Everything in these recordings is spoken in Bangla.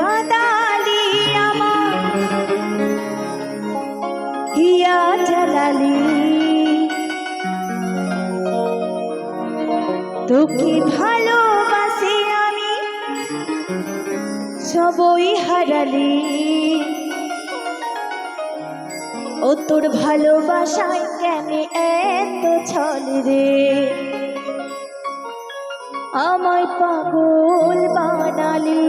কাদালি আমার, হিয়া জালালি তোকে ভালোবাসি আমি, সবই হারালি। ও তোর ভালোবাসায় কেন এত ছল রে? আমায় পাগল বানালি।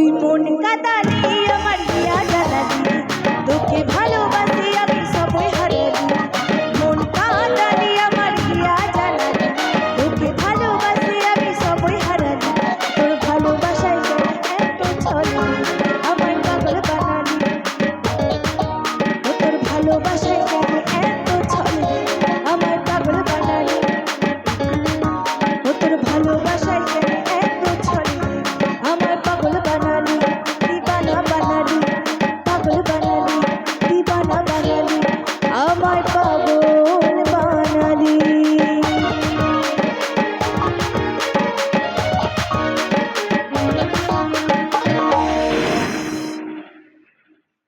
তুই মন